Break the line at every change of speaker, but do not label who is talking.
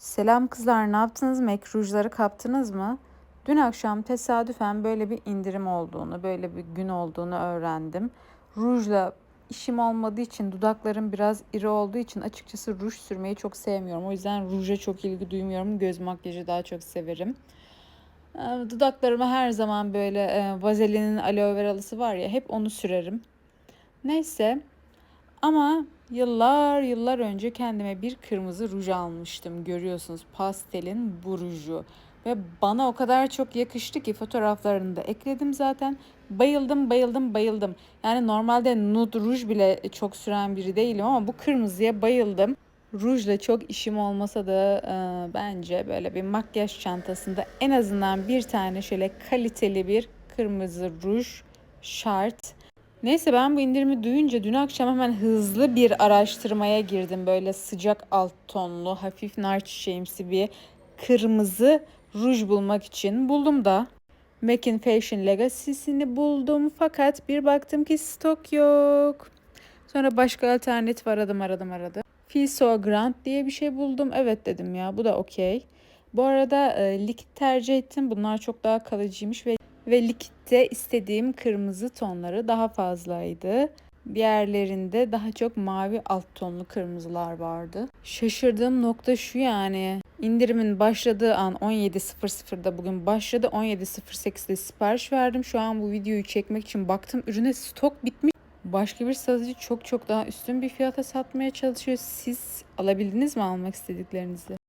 Selam kızlar, ne yaptınız? Make rujları kaptınız mı? Dün akşam tesadüfen böyle bir indirim olduğunu, böyle bir gün olduğunu öğrendim. Rujla işim olmadığı için, dudaklarım biraz iri olduğu için açıkçası ruj sürmeyi çok sevmiyorum. O yüzden ruja çok ilgi duymuyorum. Göz makyajı daha çok severim. Ee, Dudaklarıma her zaman böyle e, vazelinin aloe veralısı var ya, hep onu sürerim. Neyse, ama yıllar yıllar önce kendime bir kırmızı ruj almıştım. Görüyorsunuz pastelin bu ruju. Ve bana o kadar çok yakıştı ki fotoğraflarını da ekledim zaten. Bayıldım, bayıldım, bayıldım. Yani normalde nude ruj bile çok süren biri değilim ama bu kırmızıya bayıldım. Rujla çok işim olmasa da e, bence böyle bir makyaj çantasında en azından bir tane şöyle kaliteli bir kırmızı ruj şart. Neyse ben bu indirimi duyunca dün akşam hemen hızlı bir araştırmaya girdim. Böyle sıcak alt tonlu, hafif nar çiçeğimsi bir kırmızı ruj bulmak için. Buldum da. Mac'in Fashion Legacy'sini buldum fakat bir baktım ki stok yok. Sonra başka alternatif aradım aradım aradım. Fiso Grand diye bir şey buldum. Evet dedim ya bu da okey. Bu arada e, likit tercih ettim. Bunlar çok daha kalıcıymış ve ve likitte istediğim kırmızı tonları daha fazlaydı. Diğerlerinde daha çok mavi alt tonlu kırmızılar vardı. Şaşırdığım nokta şu yani. İndirimin başladığı an 17.00'da bugün başladı. 17.08'de sipariş verdim. Şu an bu videoyu çekmek için baktım ürüne stok bitmiş. Başka bir satıcı çok çok daha üstün bir fiyata satmaya çalışıyor. Siz alabildiniz mi almak istediklerinizi?